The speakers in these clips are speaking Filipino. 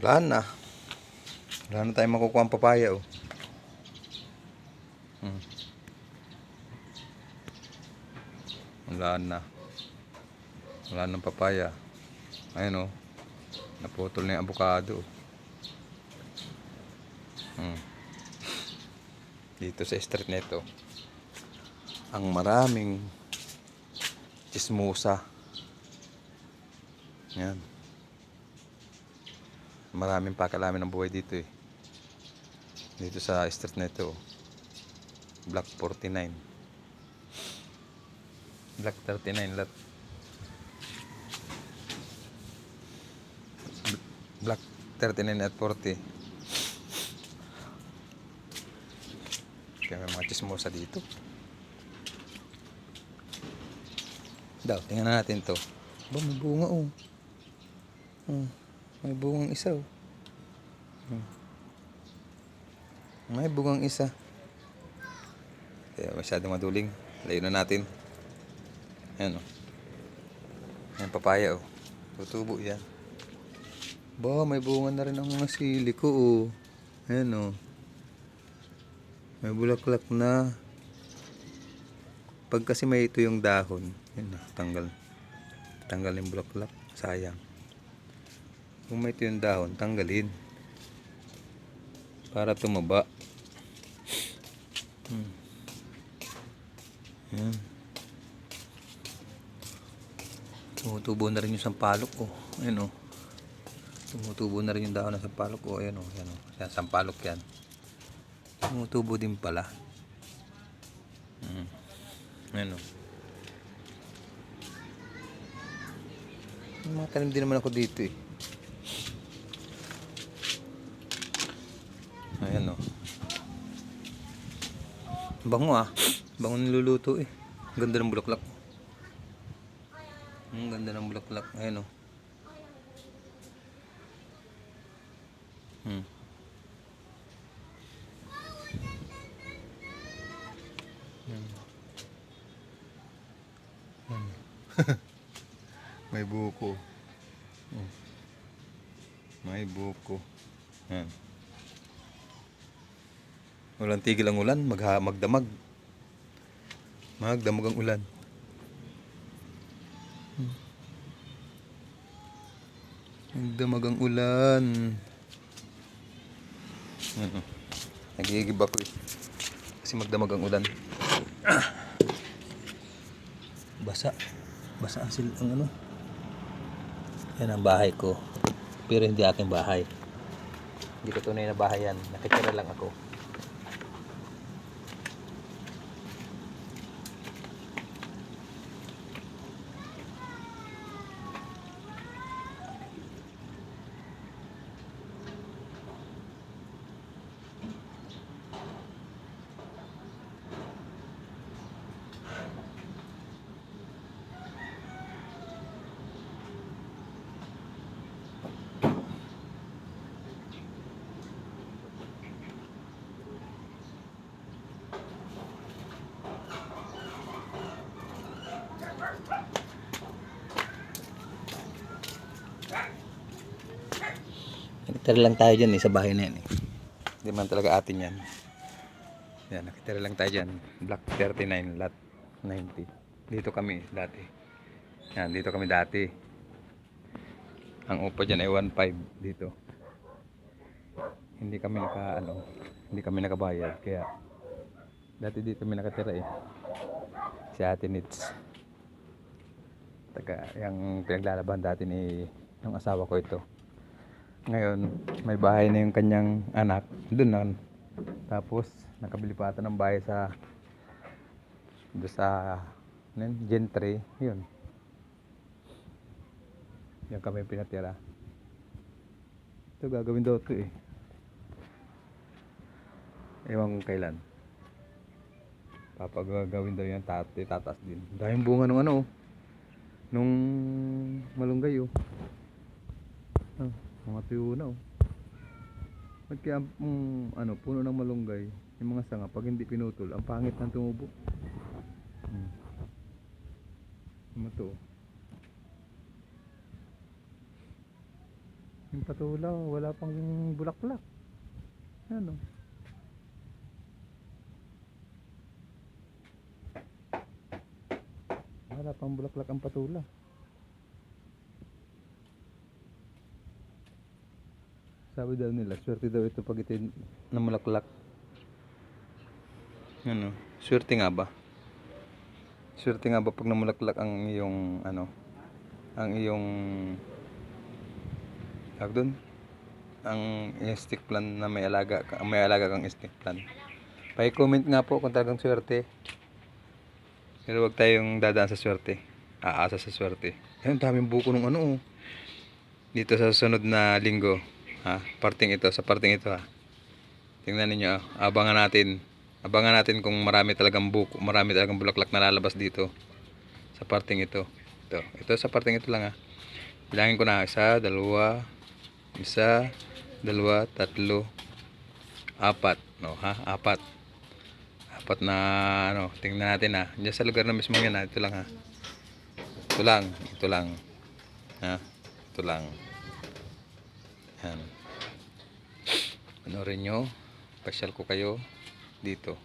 Wala na. Wala na tayong makukuha ang papaya oh. Hmm. Wala na. Wala nang papaya. Ayun oh. Naputol na yung avocado. Hmm. Dito sa street nito. Ang maraming chismosa. Yan. Maraming pakalamin ng buhay dito eh. Dito sa street na ito. oh. Block 49. Block 39 lot. Bl- Block 39 at 40. Kaya may mga chismosa dito. Daw, tingnan natin to. Ba, may bunga oh. Hmm, may bungang isa oh. Hmm. May bungang isa. Kaya masyadong maduling. Layo na natin. Ayan oh. Ayan papaya oh. Tutubo yan. Ba, may bunga na rin ang mga sili ko oh. Ayan oh. May bulaklak na. Pag kasi may ito yung dahon, yun na, tanggal. Tanggal yung bulaklak. Sayang. Kung yung dahon, tanggalin. Para tumaba. Hmm. Yan. Tumutubo na rin yung sampalok ko. Ayan o. Tumutubo na rin yung dahon ng sampalok ko. Ayan o. Ayan o. Yan, sampalok yan. Tumutubo din pala. Hmm. Ayan o. May Mga din naman ako dito eh. Ayan o. Bango ah. Bango niluluto eh. Ganda ng bulaklak. Ang ganda ng bulaklak. Ayan o. Hmm. Ayan. Ayan. May buko. Oh. May buko. Yan. Walang tigil ang ulan, magha magdamag. Magdamag ang ulan. Magdamag ang ulan. Ano? Nagigib ako eh. Kasi magdamag ang ulan. Basa. Basa ang sil ang ano. Yan ang bahay ko. Pero hindi aking bahay. Hindi ko tunay na bahay yan. Nakitira lang ako. Nakitira lang tayo dyan eh, sa bahay na yan eh. Hindi man talaga atin yan. Yan, nakitira lang tayo dyan. Block 39, lot 90. Dito kami dati. Yan, dito kami dati. Ang upa dyan ay 1.5 dito. Hindi kami naka, ano, hindi kami nakabayad. Kaya, dati dito kami nakatira eh. Si Ate Nits. Taga, yung pinaglalaban dati ni, ng asawa ko ito. Ngayon, may bahay na yung kanyang anak. Doon na. Tapos, nakabili pa ata ng bahay sa doon sa ano yun, gentry. Yun. Yan kami pinatira. Ito gagawin daw ito eh. Ewan kung kailan. Papagagawin daw yan, tat tataas din. Dahil bunga nung ano, oh. nung malunggay oh. Ah, mga tuyo na oh. Ba't kaya mm, ano, puno ng malunggay, yung mga sanga, pag hindi pinutol, ang pangit ng tumubo. Hmm. Ano to? oh. Yung patula, wala pang bulaklak. Ano? Wala pang bulaklak ang patula. Sabi daw nila, swerte daw ito pag ito na mulaklak. Ano? Swerte nga ba? Swerte nga ba pag namulaklak ang iyong ano? Ang iyong tawag doon? Ang iyong stick plant na may alaga may alaga kang stick plant. Pa-comment nga po kung talagang swerte. Pero wag tayong dadaan sa swerte. Aasa sa swerte. Ayun, daming buko ng ano oh. Dito sa susunod na linggo. Ha? Parting ito, sa parting ito ha. Tingnan ninyo, ah. abangan natin. Abangan natin kung marami talagang buko, marami talagang bulaklak na lalabas dito. Sa parting ito. Ito, ito sa parting ito lang ha. Bilangin ko na, isa, dalawa, isa, dalawa, tatlo, apat. No, ha? Apat. Apat na, ano, tingnan natin ha. Diyan sa lugar na mismo yan ha. Ito lang ha. Ito lang, ito lang. Ha? Ito lang. Yan. Panorin nyo. Pasyal ko kayo dito.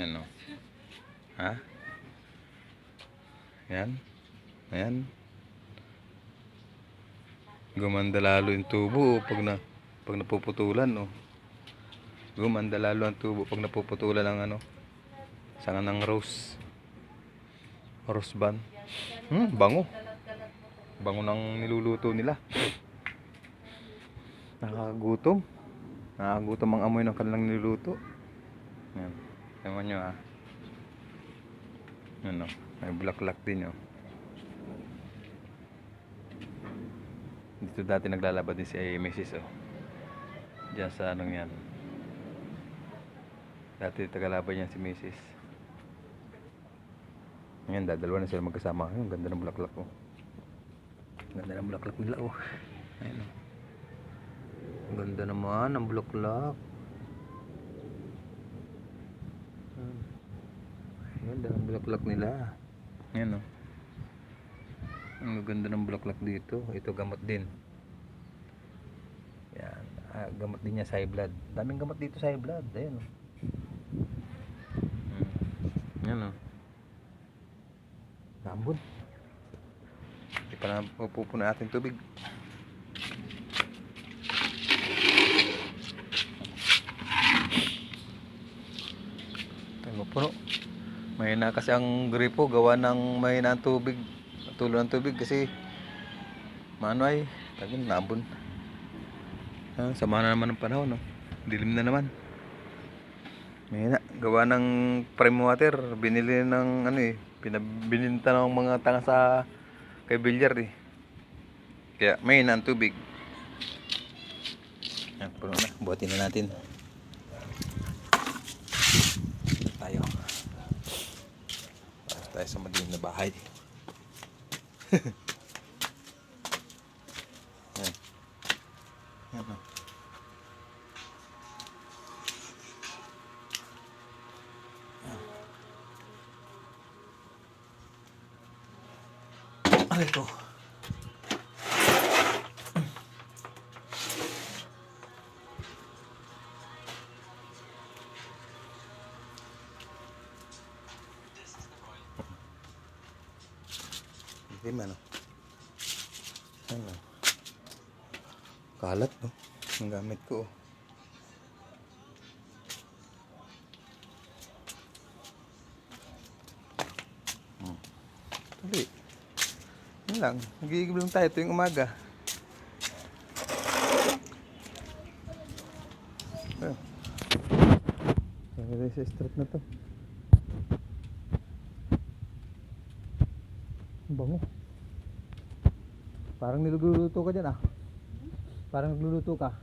Yan o. Ha? Yan. Ayan. Gumanda lalo yung tubo oh, pag na pag napuputulan oh. Gumanda lalo ang tubo pag napuputulan ng ano. Sanga ng rose. Rose ban. Hmm, bango. Bango ng niluluto nila. Nakakagutom. Nakakagutom ang amoy ng kanilang niluluto. Yan. Tingnan nyo ah. Ano, may bulaklak din oh. Dito dati naglalaba din si Mrs. oh. Diyan sa anong yan. Dati tagalaban yan si Mrs. Ngayon, dadalawa na sila magkasama. Ang ganda ng bulaklak oh. Ang ganda ng bulaklak nila oh. Ayun oh. Ang ganda naman ng bulaklak. Ang ganda ng bulaklak nila. Ayan oh. Ang ganda ng bulaklak dito. Ito gamot din. Yan. Ah, gamot din niya sa blood. Daming gamot dito sa blood. Ayan oh. Hmm. Yan oh. Lambon. Hindi pa na pupuno natin tubig. Tayo puno. Mahina kasi ang gripo gawa ng mahina ang tubig. Tulo ng tubig kasi mano ay tagin labon. Ah, sama na naman ng panahon, no? Dilim na naman. Mahina. Gawa ng prime water. Binili ng ano eh. Pinabininta ng mga tanga sa kay Bilyar eh. Kaya mahina ang tubig. Yan, puno na. Buhatin na natin. Tayo. Para tayo sa madilim na bahay. Yan. Yan oh. Aray ko. Hindi man oh. Ano? Kalat no? Ang gamit ko oh. Hmm. Tuloy. Yun lang. Nagigib lang tayo tuwing umaga. Ayun. Sa street na to. Ang bango. Parang niluluto ka dyan ah. Parang nagluluto ka.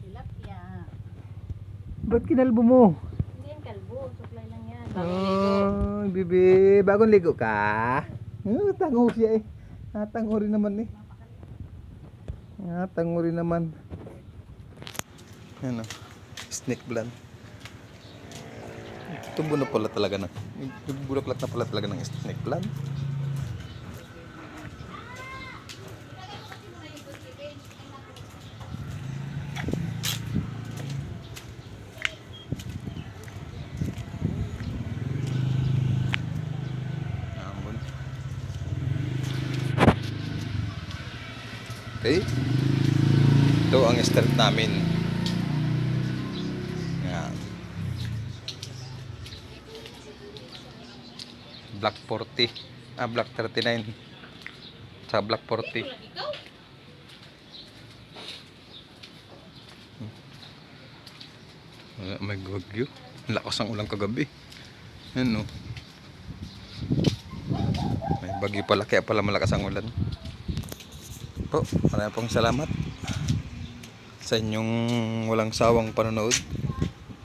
Tilapia. Ba't kinalbo mo? Hindi yan kalbo. Supply lang yan. Oh, bibi, bagong ligo ka? Uh, tango siya eh. Natango rin naman eh. Natango rin naman. Ano? Snake plant. Tubo na pala talaga ng Bulaklak na pala talaga ng snake plant. Okay? Ito ang start namin. Yan. Black 40. Ah, Black 39. Sa Black 40. Wala, may gagyo. Lakas ang ulang kagabi. Yan o. May bagyo pala kaya pala malakas ang ulan. Po, maraming pong salamat sa inyong walang sawang panonood.